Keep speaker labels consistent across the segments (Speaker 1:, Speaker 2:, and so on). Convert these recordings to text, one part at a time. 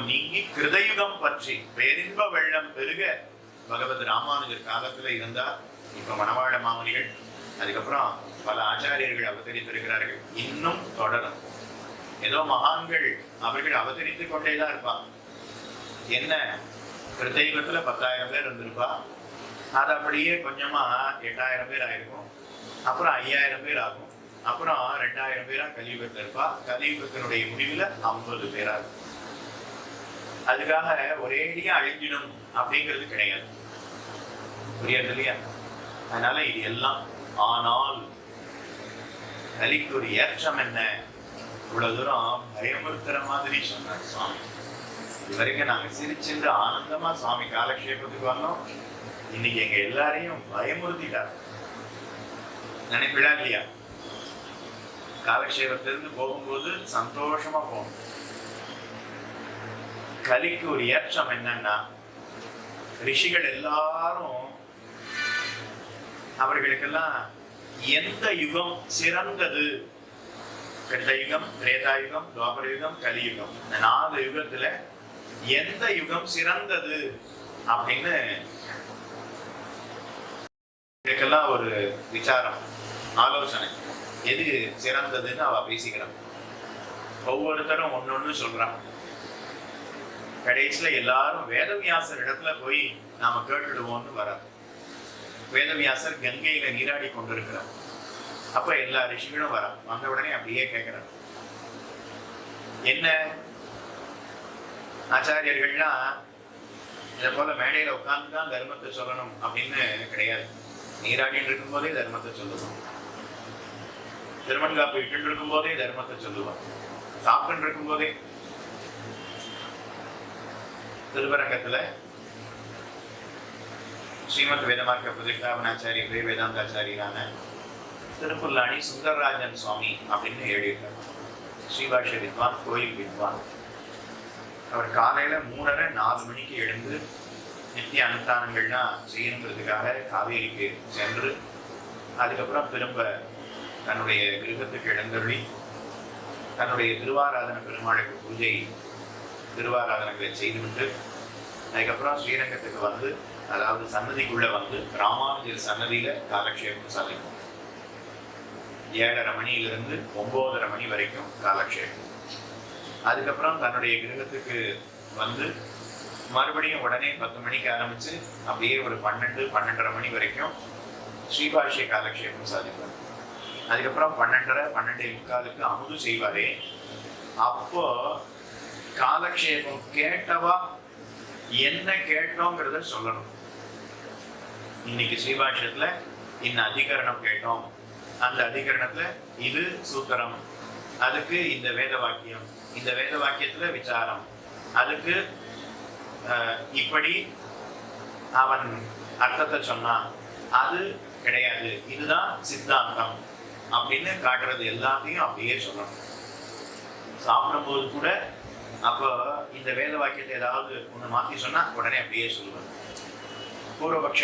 Speaker 1: துன்பம் நீங்கி கிருதயுகம் பற்றி பேரின்ப வெள்ளம் பெருக பகவத் ராமானுஜர் காலத்துல இருந்தா இப்ப மணவாழ மாமுனிகள் அதுக்கப்புறம் பல ஆச்சாரியர்கள் அவதரித்திருக்கிறார்கள். இன்னும் தொடரும். ஏதோ மகான்கள் அவர்கள் அவதரித்துக் கொண்டேதான் இருப்பாங்க என்ன? கிருதயுகத்துல பத்தாயிரம் பேர் இருந்திருப்பா. அது அப்படியே கொஞ்சமா எட்டாயிரம் பேர் ஆயிருக்கும். அப்புறம் ஐயாயிரம் பேர் ஆகும். அப்புறம் ரெண்டாயிரம் பேரா கலியுகத்தில் இருப்பா. கலியுகத்தினுடைய முடிவுல ஐம்பது பேரா இருக்கும். அதுக்காக ஒரேடியா அழிஞ்சிடும் அப்படிங்கிறது கிடையாது. புரியாது இல்லையா? அதனால இது எல்லாம் ஆனால் கலிக்கு ஒரு ஏற்றம் என்ன? இவ்வளவு தூரம் பயமுறுத்துற மாதிரி சொன்னார் சுவாமி. இது வரைக்கும் நாங்க சிரிச்சுட்டு ஆனந்தமா சுவாமி காலக்ஷேபத்துக்கு வந்தோம். இன்னைக்கு எங்க எல்லாரையும் பயமுறுத்திட்டார். நினைப்பிடா இல்லையா? காலக்ஷேபத்திலிருந்து போகும்போது சந்தோஷமா போகணும் கலிக்கு ஒரு ஏற்றம் என்னன்னா ரிஷிகள் எல்லாரும் அவர்களுக்கெல்லாம் எந்த யுகம் சிறந்தது? கிருத்த யுகம் திரேதா யுகம் துவாபர யுகம் கலியுகம் இந்த நாலு யுகத்துல எந்த யுகம் சிறந்தது அப்படின்னு இதுக்கெல்லாம் ஒரு விசாரம் ஆலோசனை. எது சிறந்ததுன்னு அவ பேசிக்கிறான் ஒவ்வொருத்தரும் ஒன்னொன்னு சொல்றான் கடைசியில் எல்லாரும் வேதவியாசர் இடத்துல போய் நாம கேட்டுடுவோம்னு வராது வேதவியாசர் கங்கையில நீராடி கொண்டிருக்கிறார். அப்ப எல்லா ரிஷிகளும் வரா வந்த உடனே அப்படியே கேட்கிறார் என்ன? ஆச்சாரியர்கள்லாம் இதை போல மேடையில உட்கார்ந்து தான் தர்மத்தை சொல்லணும் அப்படின்னு கிடையாது. நீராடிட்டு இருக்கும் போதே தர்மத்தை சொல்லுவோம் திருமண்காப்பு இட்டு இருக்கும் போதே தர்மத்தை சொல்லுவான் சாப்பிட்டு இருக்கும் போதே திருவரங்கத்துல ஸ்ரீமத் வேதமார்க்க பிரதிஷ்டாபனாச்சாரியர்களே வேதாந்தாச்சாரியரான திருப்புல்லாணி சுந்தரராஜன் சுவாமி அப்படின்னு எழுதியிருக்கார். ஸ்ரீபாஷ வித்வான் கோயில் வித்வான். அவர் காலையில மூணரை நாலு மணிக்கு எழுந்து நித்திய அனுஷ்டானங்கள்லாம் செய்யணுங்கிறதுக்காக காவேரிக்கு சென்று அதுக்கப்புறம் திரும்ப தன்னுடைய கிரகத்துக்கு எழுந்தருளி தன்னுடைய திருவாராதன பெருமாளுக்கு பூஜை திருவாராதனைகளை செய்துவிட்டு அதுக்கப்புறம் ஸ்ரீரங்கத்துக்கு வந்து அதாவது சன்னதிக்குள்ள வந்து ராமானுஜர் சன்னதியில காலக்ஷேபம் சாதிக்கும் ஏழரை மணியிலிருந்து ஒன்பதரை மணி வரைக்கும் காலக்ஷேபம். அதுக்கப்புறம் தன்னுடைய கிரகத்துக்கு வந்து மறுபடியும் உடனே பத்து மணிக்கு ஆரம்பிச்சு அப்படியே ஒரு பன்னெண்டு பன்னெண்டரை மணி வரைக்கும் ஸ்ரீபாஷ்ய காலக்ஷேபம் சாதிப்பார் அதுக்கப்புறம் பன்னெண்டரை பன்னெண்டு முக்காலுக்கு அமுது செய்வாரே. அப்போ காலக்ஷேபம் கேட்டவா என்ன கேட்டோங்கிறத சொல்லணும். இன்னைக்கு ஸ்ரீபாஷத்துல இந்த அதிகரணம் கேட்டோம். அந்த அதிகரணத்துல இது சூத்திரம். அதுக்கு இந்த வேத வாக்கியம். இந்த வேத வாக்கியத்துல விசாரம். அதுக்கு இப்படி அவன் அர்த்தத்தை சொன்னான் அது கிடையாது. இதுதான் சித்தாந்தம். அப்படின்னு காட்டுறது எல்லாத்தையும் அப்படியே சொல்லணும். சாப்பிடும்போது கூட அப்போ இந்த வேத வாக்கியத்தை ஏதாவது ஒன்று மாற்றி சொன்னா உடனே அப்படியே சொல்லுவேன் பூர்வபக்ஷ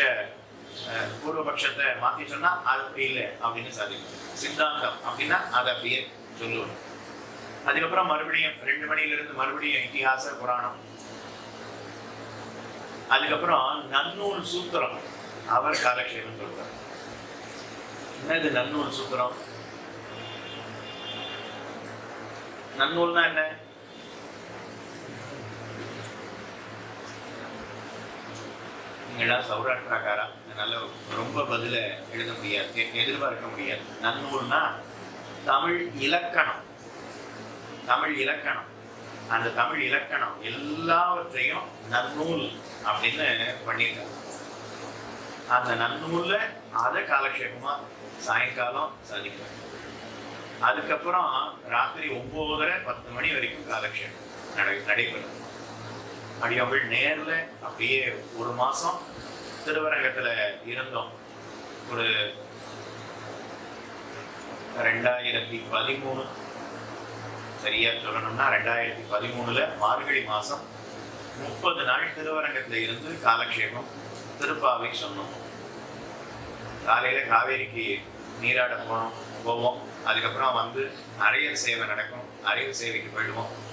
Speaker 1: அஹ், பூர்வபக்ஷத்தை மாற்றி சொன்னா அது அப்படி இல்லை அப்படின்னு சாதிக்கும். சித்தாந்தம் அப்படின்னா அதை அப்படியே சொல்லுவேன் அதுக்கப்புறம் மறுபடியும் ரெண்டு மணியிலிருந்து மறுபடியும் இதிகாச புராணம். அதுக்கப்புறம் நன்னூல் சூத்திரம். அவர் காலக்ஷேபம் சொல்றார். என்னது நன்னூல் சூத்திரம்? நன்னூல்னா என்ன? எல்லாம் சௌராஷ்டிராக்காரா அதனால ரொம்ப பதில எழுத முடியாது எ- எதிர்பார்க்க முடியாது. நன்னூல்னா தமிழ் இலக்கணம். தமிழ் இலக்கணம். அந்த தமிழ் இலக்கணம் எல்லாவற்றையும் நன்னூல் அப்படின்னு பண்ணியிருக்காங்க அந்த நன்னூலில் அதை காலக்ஷேபமாக சாயங்காலம் சாதிக்கிறாங்க அதுக்கப்புறம் ராத்திரி ஒம்போதரை பத்து மணி வரைக்கும் காலக்ஷேபம் நடை நடைபெறும். அடியவள் நேர்ல அப்படியே ஒரு மாசம் திருவரங்கத்துல இருந்தோம். ஒரு ரெண்டாயிரத்தி பதிமூணு. சரியா சொல்லணும்னா ரெண்டாயிரத்தி பதிமூணுல மார்கழி மாசம் முப்பது நாள் திருவரங்கத்துல இருந்து காலக்ஷேபம். திருப்பாவை சொன்னோம். காலையில காவேரிக்கு நீராட போனோம் போவோம். அதுக்கப்புறம் வந்து அரையர் சேவை நடக்கும். அரையர் சேவைக்கு போயிடுவோம்.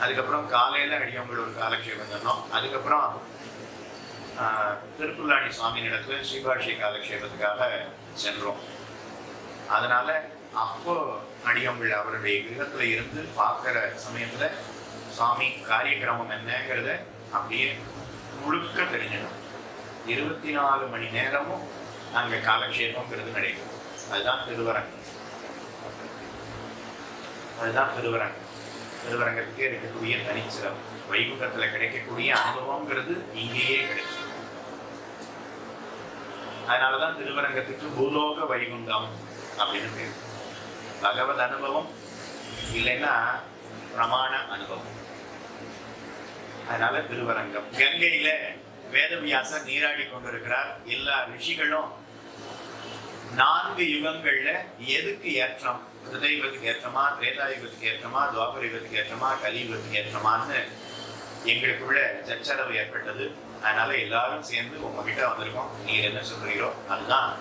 Speaker 1: அதுக்கப்புறம் காலையில் அடியவங்கள் ஒரு காலக்ஷேபம் சொன்னோம் அதுக்கப்புறம் ஆஹ், சுவாமி இடத்துல ஸ்ரீபாஷி காலக்ஷேபத்துக்காக சென்றோம். அதனால் அப்போ அடியவங்கள் அவருடைய கிரகத்தில் இருந்து பார்க்குற சமயத்தில் சுவாமி காரியக்கிரமம் என்னங்கிறத அப்படியே முழுக்க தெரிஞ்சிடும் இருபத்தி நாலு மணி நேரமும் அங்க காலக்ஷேபங்கிறது நடைபெறும். அதுதான் திருவரங்கம். அதுதான் திருவரங்கம். திருவரங்கத்துக்கே இருக்கக்கூடிய தனிச்சிறம் வைகுண்டத்தில் கிடைக்கக்கூடிய அனுபவம்ங்கிறது இங்கேயே கிடைக்கும். அதனாலதான் திருவரங்கத்துக்கு பூலோக வைகுண்டம் அப்படின்னு பேர். பகவத் அனுபவம் இல்லைன்னா பிரமாண அனுபவம். அதனால திருவரங்கம். கங்கையில வேதவியாசர் நீராடி கொண்டிருக்கிறார். எல்லா ரிஷிகளும் நான்கு யுகங்கள்ல எதுக்கு ஏற்றம்? கிருதயுகத்துக்கு ஏற்றமா திரேதாயுகத்துக்கு ஏற்றமா துவாபரயுகத்துக்கு ஏற்றமா கலியுகத்துக்கு ஏற்றமான்னு எங்களுக்குள்ள சச்சரவு ஏற்பட்டது. அதனால எல்லாரும் சேர்ந்து உங்ககிட்ட வந்திருக்கோம். நீர் என்ன சொல்றீரோ அதுதான்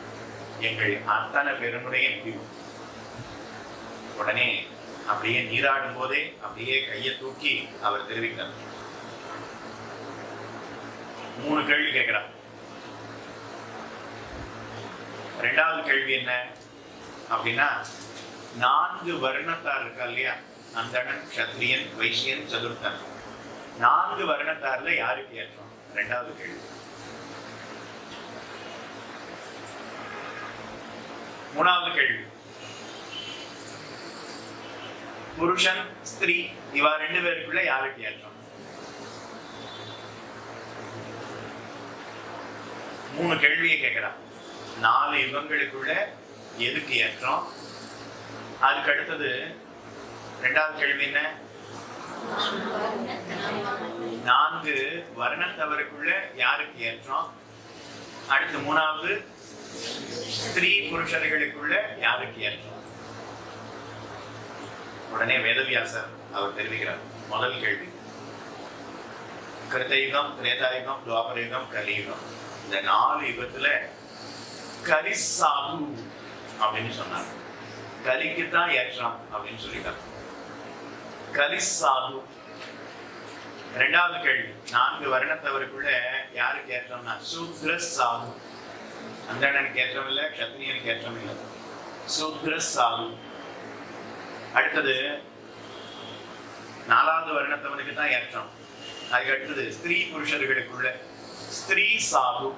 Speaker 1: எங்கள் அத்தனை பேருனுடைய முடிவு உடனே அப்படியே நீராடும் போதே அப்படியே கையை தூக்கி அவர் தெரிவிக்கிறார். மூணு கேள்வி கேட்கிறார். ரெண்டாவது கேள்வி என்ன? அப்படின்னா நான்கு வருணத்தார் இருக்கா இல்லையா? அந்தணன் கத்திரியன் வைசியன் சதுர்த்தன். நான்கு வருணத்தார்ல யாருக்கு ஏற்றம்? ரெண்டாவது கேள்வி. மூணாவது கேள்வி. புருஷன் ஸ்திரீ இவா ரெண்டு பேருக்குள்ள யாருக்கு ஏற்றம்? மூணு கேள்வியை கேட்கிறான் நாலு யுகங்களுக்குள்ள எதுக்கு ஏற்றம்? அதுக்கு அடுத்தது ரெண்டாவது கேள்வி என்ன? நான்கு வருணத்தவருக்குள்ள யாருக்கு ஏற்றம்? அடுத்து மூணாவது ஸ்திரீ புருஷர்களுக்குள்ள யாருக்கு ஏற்றம்? உடனே வேதவியாசர் அவர் தெரிவிக்கிறார். முதல் கேள்வி. கிருத்தயுகம் திரேதாயுகம் துவாபரயுகம் கலியுகம். இந்த நாலு யுகத்துல கரிசாபு அப்படின்னு சொன்னார் கலிக்கு தான் ஏற்றம் அப்படின்னு சொல்லிட்டாங்க. கலிசாது ரெண்டாவது கேள்வி. நான்கு வருணத்தவருக்குள்ள யாருக்கு ஏற்றம்னா? சூத்ர சாது அந்தணனுக்கு ஏற்றம் இல்லை கத்திரியனுக்கு ஏற்றம் இல்லை சூத்ர சாது அடுத்தது நாலாவது வருணத்தவனுக்கு தான் ஏற்றம். அதுக்கு அடுத்தது ஸ்திரீ புருஷர்களுக்குள்ள ஸ்திரீ சாது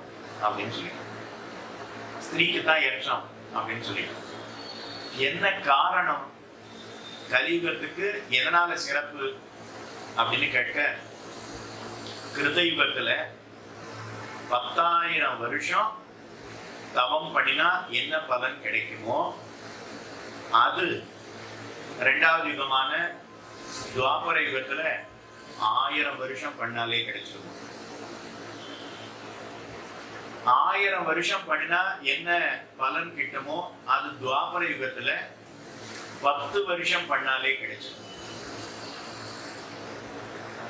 Speaker 1: அப்படின்னு சொல்லிட்டு ஸ்திரீக்கு தான் ஏற்றம் அப்படின்னு சொல்லிட்டு என்ன காரணம் கலியுகத்துக்கு எதனால சிறப்பு அப்படின்னு கேட்க கிருதயுகத்துல பத்தாயிரம் வருஷம் தவம் பண்ணினா என்ன பலன் கிடைக்குமோ அது ரெண்டாவது யுகமான துவாபர யுகத்துல ஆயிரம் வருஷம் பண்ணாலே கிடைச்சிடும் ஆயிரம் வருஷம் பண்ணினா என்ன பலன் கிட்டமோ அது துவாபர யுகத்துல பத்து வருஷம் பண்ணாலே கிடைச்சது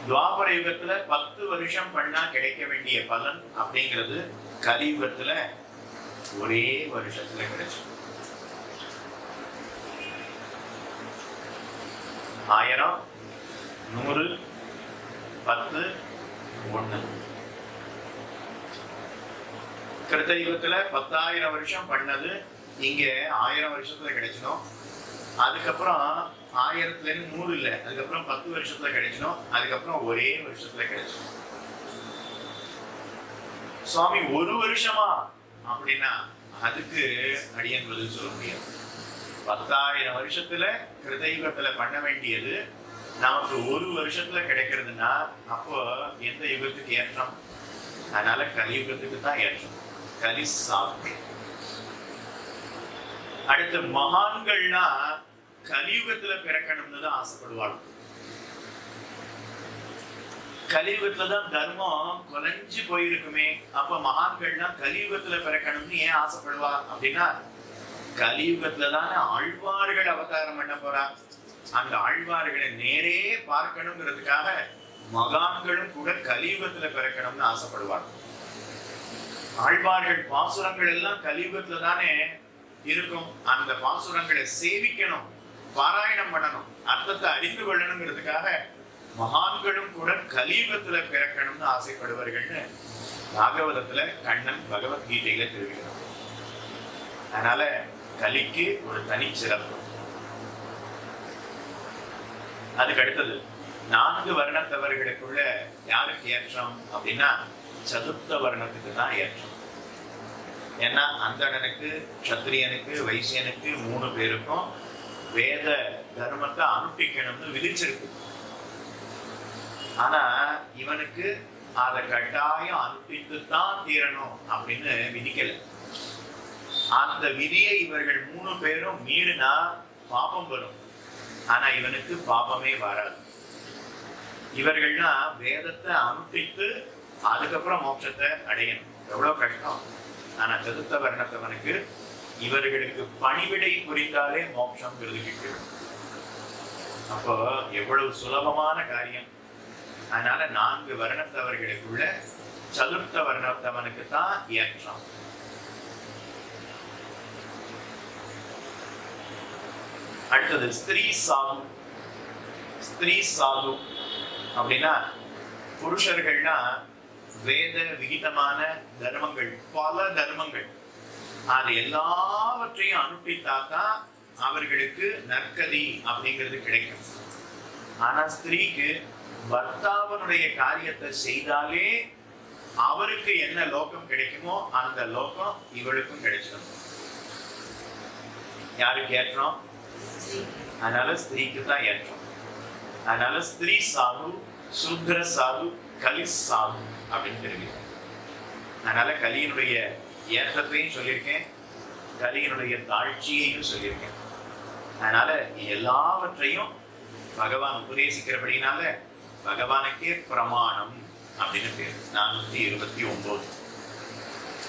Speaker 1: துவாபர யுகத்துல பத்து வருஷம் பண்ணா கிடைக்க வேண்டிய பலன் அப்படிங்கிறது கலியுகத்துல ஒரே வருஷத்துல கிடைச்சது ஆயிரம் நூறு பத்து ஒன்று கிருத்த யுகத்துல பத்தாயிரம் வருஷம் பண்ணது இங்க ஆயிரம் வருஷத்துல கிடைச்சிடும். அதுக்கப்புறம் ஆயிரத்துல இருந்து நூறு இல்லை. அதுக்கப்புறம் பத்து வருஷத்துல கிடைச்சிடும். அதுக்கப்புறம் ஒரே வருஷத்துல கிடைச்சிடும். சுவாமி ஒரு வருஷமா? அப்படின்னா அதுக்கு அடியன் பதில் சொல்ல முடியாது. பத்தாயிரம் வருஷத்துல கிருதயுகத்துல பண்ண வேண்டியது நமக்கு ஒரு வருஷத்துல கிடைக்கிறதுனா அப்போ எந்த யுகத்துக்கு ஏற்றம்? அதனால கலியுகத்துக்கு தான் ஏற்றம். கலி அடுத்து மகான்கள்னா கலியுகத்துல பிறக்கணும்னு தான் ஆசைப்படுவாங்க. கலியுகத்துல தான் தர்மம் குறைஞ்சு போயிருக்குமே அப்ப மகான்கள்னா கலியுகத்துல பிறக்கணும்னு ஏன் ஆசைப்படுவா அப்படின்னா கலியுகத்துல தானே ஆழ்வார்கள் அவதாரம் பண்ண போறா. அந்த ஆழ்வார்களை நேரே பார்க்கணுங்கிறதுக்காக மகான்களும் கூட கலியுகத்துல பிறக்கணும்னு ஆசைப்படுவாங்க. ஆழ்வார்கள் பாசுரங்கள் எல்லாம் கலியுகத்துல தானே இருக்கும். அந்த பாசுரங்களை சேவிக்கணும் பாராயணம் பண்ணணும் அர்த்தத்தை அறிந்து கொள்ளணுங்கிறதுக்காக மகான்களும் கூட கலியுகத்துல பிறக்கணும்னு ஆசைப்படுவார்கள்னு பாகவதத்துல கண்ணன் பகவத்கீதையில தெரிவிக்கிறார். அதனால கலிக்கு ஒரு தனி சிறப்பு. அதுக்கு அடுத்தது நான்கு வருணத்தவர்களுக்குள்ள யாருக்கு ஏற்றம் அப்படின்னா சதுர்த்த வர்ணத்துக்கு தான் ஏற்றம். ஏன்னா அந்தணனுக்கு சத்திரியனுக்கு வைசியனுக்கு மூணு பேருக்கும் வேத தர்மத்தை அனுப்பிக்கணும்னு விதிச்சிருக்கு. ஆனா இவனுக்கு அதை கட்டாயம் அனுப்பித்து தான் தீரணும் அப்படின்னு விதிக்கல. அந்த விதியை இவர்கள் மூணு பேரும் மீறினா பாபம் வரும். ஆனா இவனுக்கு பாபமே வராது. இவர்கள்னா வேதத்தை அனுப்பித்து அதுக்கப்புறம் மோட்சத்தை அடையணும். எவ்வளவு கஷ்டம்? ஆனா சதுர்த்த வர்ணத்தவனுக்கு இவர்களுக்கு பணிவிடை புரிந்தாலே மோட்சம் கிட்டும் அப்போ எவ்வளவு சுலபமான காரியம். அதனால நான்கு வர்ணத்தவர்களுக்குள்ள சதுர்த்த வர்ணத்தவனுக்கு தான் ஏற்றம் அடுத்தது ஸ்திரீ சாது. ஸ்திரீ சாது அப்படின்னா புருஷர்கள்னா வேத விகிதமான தர்மங்கள் பல தர்மங்கள். அது எல்லாவற்றையும் அனுப்பித்தாதான் அவர்களுக்கு நற்கதி அப்படிங்கிறது கிடைக்கும். ஆனா ஸ்திரீக்கு பர்த்தாவனுடைய காரியத்தை செய்தாலே அவருக்கு என்ன லோகம் கிடைக்குமோ அந்த லோகம் இவளுக்கும் கிடைச்சிடும். யாருக்கு ஏற்றம்? அதனால ஸ்திரீக்கு தான் ஏற்றம். அதனால ஸ்திரீ சாது சூத்ர சாது கலி அப்படின்னு தெரிவிக்கும் அதனால கலியினுடைய ஏற்றத்தையும் சொல்லியிருக்கேன் கலியினுடைய தாழ்ச்சியையும் சொல்லியிருக்கேன். அதனால எல்லாவற்றையும் பகவான் உபதேசிக்கிறபடினால பகவானுக்கே பிரமாணம் அப்படின்னு பேர். நானூத்தி இருபத்தி ஒன்பது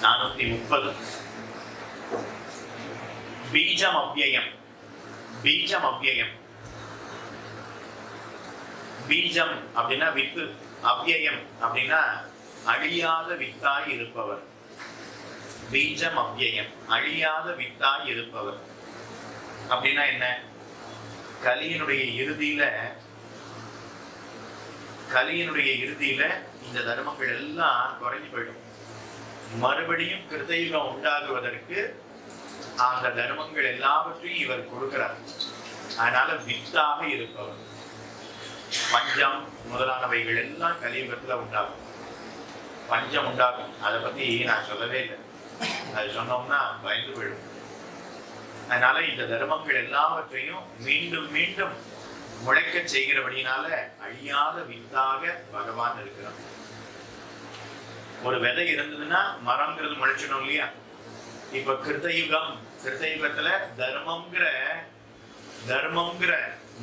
Speaker 1: நானூத்தி முப்பது. பீஜம் அவ்வியம் பீஜம் அவ்வியம். பீஜம் அப்படின்னா வித்து. அவ்யயம் அப்படின்னா அழியாத வித்தாய் இருப்பவர். பீஜம் அவ்யயம் அழியாத வித்தாய் இருப்பவர். அப்படின்னா என்ன? கலியினுடைய இறுதியில கலியினுடைய இறுதியில இந்த தர்மங்கள் எல்லாம் குறைஞ்சு போயிடும். மறுபடியும் கிருதயுகம் உண்டாகுவதற்கு அந்த தர்மங்கள் எல்லாவற்றையும் இவர் கொடுக்கிறார். அதனால வித்தாக இருப்பவர். பஞ்சம் முதலானவைகள் எல்லாம் கலியுகத்துல உண்டாகும். பஞ்சம் உண்டாகும். அதை பத்தி நான் சொல்லவே இல்லை. அது சொன்னோம்னா பயந்து போயிடும். அதனால இந்த தர்மங்கள் எல்லாவற்றையும் மீண்டும் மீண்டும் முளைக்க செய்கிறபடினால அழியாத வித்தாக பகவான் இருக்கிறான் ஒரு விதை இருந்ததுன்னா மரம்ங்கிறது முளைச்சிடும் இல்லையா? இப்ப கிருத்தயுகம் கிருத்தயுகத்துல தர்மம்ங்கிற தர்மம்ங்கிற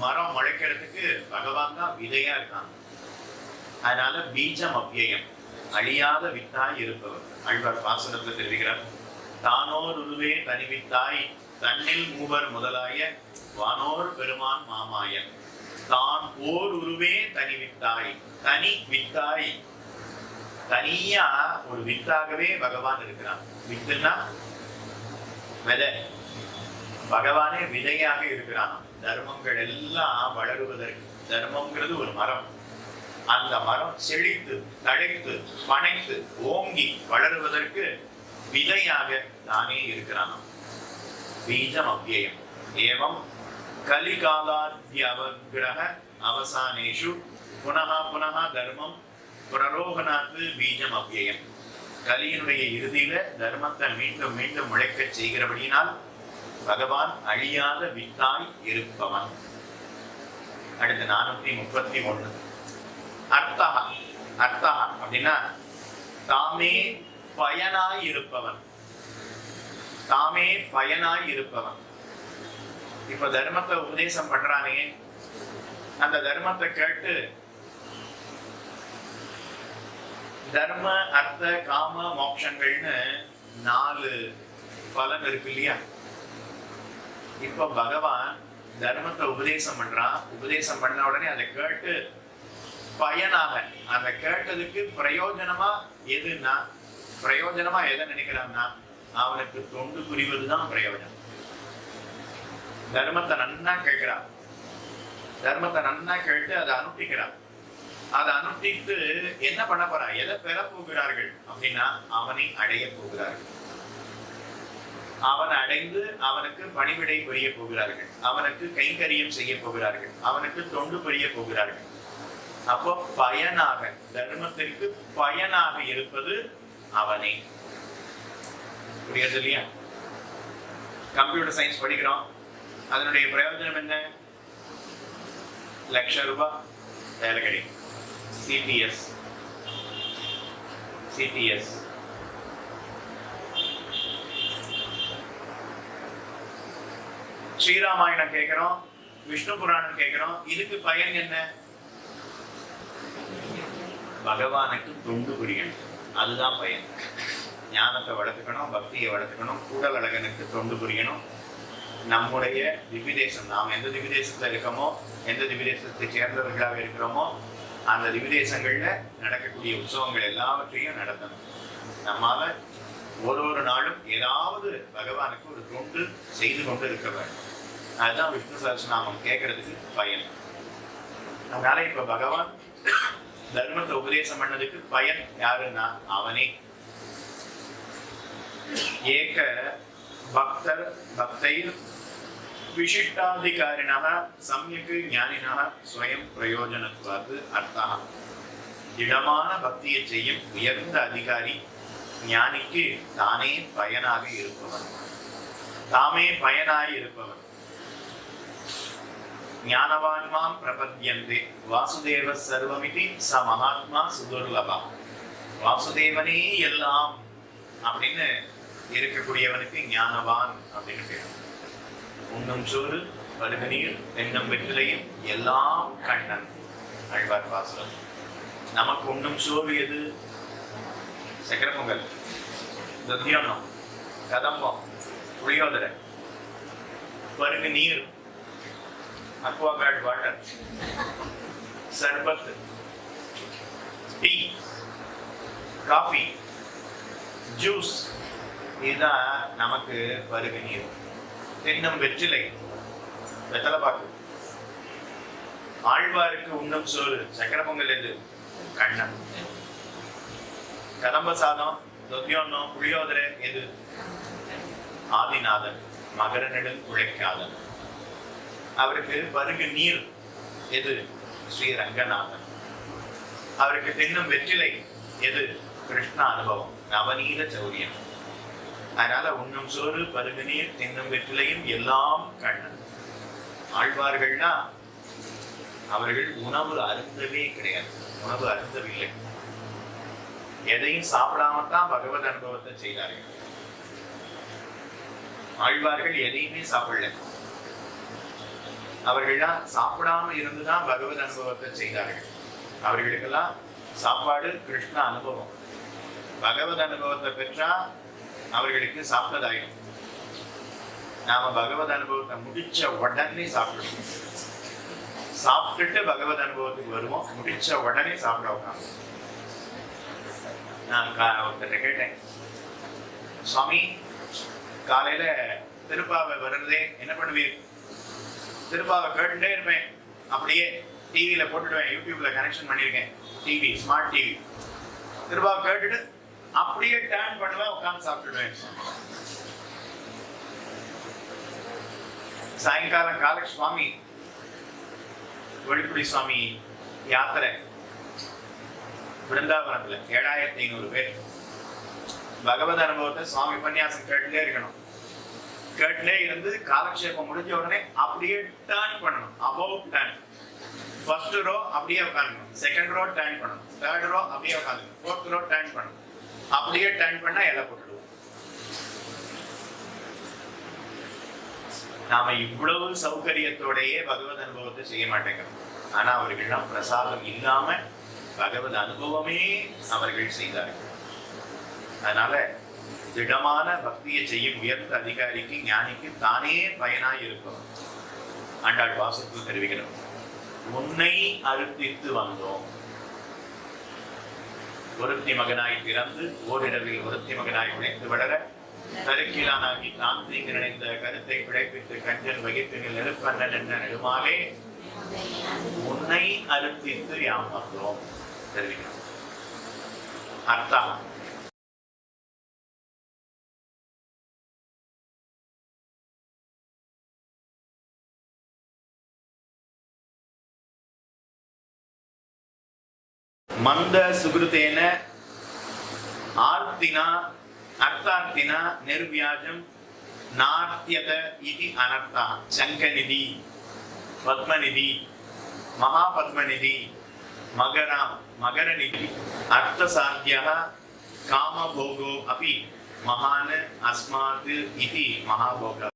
Speaker 1: மரம் முளைக்கிறதுக்கு பகவான் தான் விதையா இருக்காங்க. அதனால பீஜம் அவ்வியம் அழியாத வித்தாய் இருப்பவர். அழ்வார் பாசனத்துல தெரிவிக்கிறார் தானோர் உருவே தனிவித்தாய் தன்னில் மூவர் முதலாய வானோர் பெருமான் மாமாயன் தான் ஓர் உருவே தனி வித்தாய் தனி வித்தாய். தனியா ஒரு வித்தாகவே பகவான் இருக்கிறான். வித்துன்னா விதை. பகவானே விதையாக இருக்கிறான். தர்மங்கள் எல்லாம் வளருவதற்கு தர்மம்ங்கிறது ஒரு மரம். அந்த மரம் செழித்து தழைத்து பனைத்து ஓங்கி வளருவதற்கு விதையாக தானே இருக்கிறான். பீஜம் அவ்வியம் ஏவம் கலிகாலாத்யவகிரக அவசானேஷு. புனக புனக தர்மம் பிரரோகனாத்து பீஜம் அவ்வியம் கலியினுடைய இறுதியில தர்மத்தை மீண்டும் மீண்டும் முளைக்கச் செய்கிறபடியினால் பகவான் அழியாத வித்தாய் இருப்பவன். அடுத்து நானூத்தி முப்பத்தி ஒண்ணு அர்த்தகா அர்த்தகா அப்படின்னா தாமே பயனாய் இருப்பவன். தாமே பயனாய் இருப்பவன். இப்ப தர்மத்தை உபதேசம் பண்றானே. அந்த தர்மத்தை கேட்டு தர்ம அர்த்த காம மோட்சங்கள்னு நாலு பலன் இருக்கு இல்லையா? இப்ப பகவான் தர்மத்தை உபதேசம் பண்றான். உபதேசம் பண்ண உடனே அதை கேட்டு பயனாக அந்த கேட்டதுக்கு பிரயோஜனமா எதுன்னா பிரயோஜனமா எதை நினைக்கிறான்னா அவனுக்கு தொண்டு புரிவதுதான் பிரயோஜனம். தர்மத்தை நன்னா கேட்கிறான். தர்மத்தை நன்னா கேட்டு அதை அனுப்பிக்கிறான். அதை அனுப்பிட்டு என்ன பண்ண போறா எதை பெற போகிறார்கள் அப்படின்னா அவனை அடைய போகிறார்கள். அவன் அடைந்து அவனுக்கு பணிவிடை புரிய போகிறார்கள். அவனுக்கு கைங்கரியம் செய்ய போகிறார்கள். அவனுக்கு தொண்டு புரிய போகிறார்கள். அப்போ பயனாக தர்மத்திற்கு பயனாக இருப்பது அவனே. புரியுது இல்லையா? கம்ப்யூட்டர் சயின்ஸ் படிக்கிறோம். அதனுடைய பிரயோஜனம் என்ன? லட்ச ரூபாய் வேலை கிடைக்கும். சிபிஎஸ் சிபிஎஸ் ஸ்ரீராமாயணம் கேட்கிறோம் விஷ்ணு புராணம் கேட்கிறோம் இதுக்கு பயன் என்ன? பகவானுக்கு தொண்டு புரியணும் அதுதான் பயன். ஞானத்தை வளர்த்துக்கணும் பக்தியை வளர்த்துக்கணும் கூடல் அழகனுக்கு தொண்டு புரியணும். நம்முடைய திவிதேசம் நாம் எந்த திவிதேசத்தில் இருக்கோமோ எந்த திவிதேசத்தை சேர்ந்தவர்களாக இருக்கிறோமோ அந்த திவ்யதேசங்கள்ல நடக்கக்கூடிய உற்சவங்கள் எல்லாவற்றையும் நடத்தணும். நம்மால ஒரு ஒரு நாளும் ஏதாவது பகவானுக்கு ஒரு தொண்டு செய்து கொண்டு இருக்க வேண்டும். அதுதான் விஷ்ணு சஹஸ்ரநாமம் கேட்கறதுக்கு பயன். அதனால இப்ப பகவான் தர்மத்தை உபதேசம் பண்ணதுக்கு பயன் யாருன்னா அவனே. ஏக பக்தர் பக்தை விசிஷ்டாதிகாரிணः சமயக்கு ஞானினः ஸ்வயம் பிரயோஜனத்துவாது அர்த்தா திடமான பக்தியை செய்யும் உயர்ந்த அதிகாரி ஞானிக்கு தானே பயனாக இருப்பவன். தாமே பயனாய் இருப்பவன். ஞானவான்மாம் பிரபத்யந்தே வாசுதேவ சர்வமிதி ச மகாத்மா சுதுர்லபா. வாசுதேவனே எல்லாம் அப்படின்னு இருக்கக்கூடியவனுக்கு ஞானவான் அப்படின்னு பேர். உண்ணும் சோறு பருகநீர் தென்னம் வெற்றிலையும் எல்லாம் கண்ணன். அழ்வார் பாசுரம் நமக்கு உண்ணும் சோறு எது? சக்கரை பொங்கல் தத்தியானம் கதம்பம் புளியோதரை பருகு நீர் அக்வாகார்ட் வாட்டர் சர்பத் டீ காஃபி ஜூஸ் இதுதான் நமக்கு பருகு நீர் தென்னம் வெற்றிலை வெத்தலை பாக்கு ஆழ்வாருக்கு உண்ணும் சோறு சக்கர பொங்கல் எது கண்ணன் கதம்ப சாதம் தொத்தியோன்னம் புளியோதரை எது? ஆதிநாதன் மகர நெடுல் உழைக்காதன். அவருக்கு பருகு நீர் எது? ஸ்ரீ ரங்கநாதன் அவருக்கு தின்னும் வெற்றிலை எது? கிருஷ்ண அனுபவம் நவநீத சௌரியம். அதனால உண்ணும் சோறு பருகு நீர் தின்னும் வெற்றிலையும் எல்லாம் கண்ணன். ஆழ்வார்கள்னா அவர்கள் உணவு அருந்தவே கிடையாது. உணவு அருந்தவில்லை. எதையும் சாப்பிடாமத்தான் பகவத் அனுபவத்தை செய்தார்கள். ஆழ்வார்கள் எதையுமே சாப்பிடல. அவர்கள்லாம் சாப்பிடாம இருந்துதான் பகவத் அனுபவத்தை செய்தார்கள். அவர்களுக்கெல்லாம் சாப்பாடு கிருஷ்ண அனுபவம். பகவத் அனுபவத்தை பெற்றா அவர்களுக்கு சாப்பிட்டதாயும் நாம பகவத் அனுபவத்தை முடிச்ச உடனே சாப்பிடணும் சாப்பிட்டுட்டு பகவத் அனுபவத்துக்கு வருவோம். முடிச்ச உடனே சாப்பிட உட்காந்து நான் கா- ஒருத்தர் கேட்டேன். சுவாமி காலையில திருப்பாவை வர்றதே என்ன பண்ணுவீர்? திருப்பாவை கேட்டுட்டே இருப்பேன். அப்படியே டிவியில போட்டுடுவேன். யூடியூப்ல கனெக்ஷன் பண்ணியிருக்கேன். டிவி ஸ்மார்ட் டிவி திருப்பாவை கேட்டுட்டு அப்படியே டேர்ன் பண்ணுவேன் உட்காந்து சாப்பிட்டுடுவேன். சாயங்காலம் கால சுவாமி வெளிக்குடி சுவாமி யாத்திரை. பிருந்தாவனத்தில் ஏழாயிரத்தி ஐநூறு பேர். பகவத் அனுபவத்தை சுவாமி உபன்யாசம் கேட்டுலே இருக்கணும். கேட்டுலே இருந்து காலக்ஷேபம் முடிஞ்ச உடனே அப்படியே டேர்ன் பண்ணணும். அபவ் டேர்ன் ஃபர்ஸ்ட் ரோ அப்படியே உட்காந்துக்கணும் செகண்ட் ரோ டேர்ன் பண்ணணும். தேர்ட் ரோ அப்படியே உட்காந்துக்கணும் ஃபோர்த் ரோ டேர்ன் பண்ணணும். அப்படியே டேர்ன் பண்ணால் எல்லாம் போட்டுடுவோம். நாம இவ்வளவு சௌகரியத்தோடையே பகவத் அனுபவத்தை செய்ய மாட்டேங்கிறோம். ஆனா அவர்கள்லாம் பிரசாதம் இல்லாம பகவத் அனுபவமே அவர்கள் செய்தார்கள். அதனால திடமான பக்தியை செய்யும் உயர்ந்த அதிகாரிக்கு ஞானிக்கு தானே பயனாய் இருக்கும் ஆண்டாள் வாசத்தில் தெரிவிக்கிறோம் உன்னை அறுப்பித்து வந்தோம். ஒருத்தி மகனாய் பிறந்து ஓரிடவில் ஒருத்தி மகனாய் உழைத்து வளர தருக்கிலானாகி தான் தீங்கு நினைந்த கருத்தை பிழைப்பித்து கஞ்சல் வகிப்பினில் நெருப்பண்ணன் என்ற நெடுமாலே உன்னை அழுத்தித்து யாம் வந்தோம். தெரிவிக்கணும். அர்த்தம்? மந்த சுகிருத்தேன ஆர்த்தினா அர்த்தார்த்தினா நிர்வியாஜம் நார்த்தியத இது அனர்த்தா. சங்கநிதி பத்மநிதி மகாபத்மநிதி මගරනිදි අර්ථසාන්තියහ කාමභෝගෝ අපි මහාන අස්මාත් ඉති මහා භෝග.